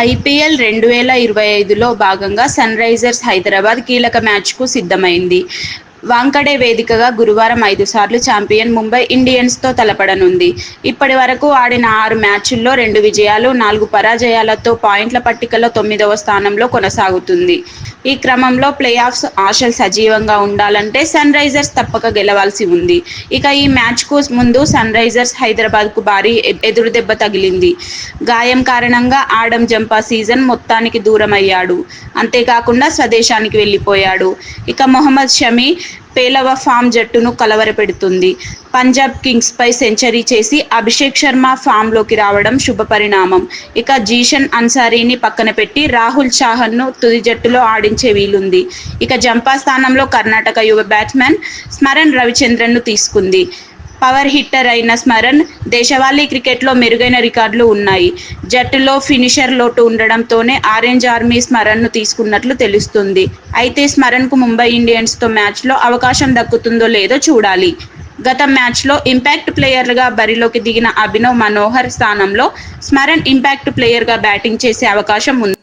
IPL రెండు వేల ఇరవై ఐదులో భాగంగా సన్ రైజర్స్ హైదరాబాద్ కీలక మ్యాచ్కు సిద్ధమైంది. వాంకడే వేదికగా గురువారం ఐదు సార్లు ఛాంపియన్ ముంబై ఇండియన్స్తో తలపడనుంది. ఇప్పటి వరకు ఆడిన ఆరు మ్యాచ్ల్లో రెండు విజయాలు, నాలుగు పరాజయాలతో పాయింట్ల పట్టికలో తొమ్మిదవ స్థానంలో కొనసాగుతుంది. ఈ క్రమంలో ప్లే ఆఫ్స్ ఆశలు సజీవంగా ఉండాలంటే సన్ రైజర్స్ తప్పక గెలవాల్సి ఉంది. ఇక ఈ మ్యాచ్కు ముందు సన్ రైజర్స్ హైదరాబాద్కు భారీ ఎదురుదెబ్బ తగిలింది. గాయం కారణంగా ఆడం జంపా సీజన్ మొత్తానికి దూరమయ్యాడు. అంతేకాకుండా స్వదేశానికి వెళ్ళిపోయాడు ఇక మొహమ్మద్ షమీ పేలవ ఫామ్ జట్టును కలవరపెడుతుంది. పంజాబ్ కింగ్స్పై సెంచరీ చేసి అభిషేక్ శర్మ ఫామ్లోకి రావడం శుభపరిణామం. ఇక జీషన్ అన్సారీని పక్కన పెట్టి రాహుల్ చాహన్ను తుది జట్టులో ఆడించే వీలుంది. ఇక జంపా స్థానంలో కర్ణాటక యువ బ్యాట్స్మెన్ స్మరణ్ రవిచంద్రన్ను తీసుకుంది. పవర్ హిట్టర్ అయిన స్మరణ్ దేశవాళీ క్రికెట్లో మెరుగైన రికార్డులు ఉన్నాయి. జట్టులో ఫినిషర్ లోటు ఉండడంతోనే ఆరెంజ్ ఆర్మీ స్మరణ్ను తీసుకున్నట్లు తెలుస్తుంది అయితే స్మరణ్కు ముంబై ఇండియన్స్తో మ్యాచ్లో అవకాశం దక్కుతుందో లేదో చూడాలి. గత మ్యాచ్లో ఇంపాక్ట్ ప్లేయర్గా బరిలోకి దిగిన అభినవ్ మనోహర్ స్థానంలో స్మరణ్ ఇంపాక్ట్ ప్లేయర్గా బ్యాటింగ్ చేసే అవకాశం ఉంది.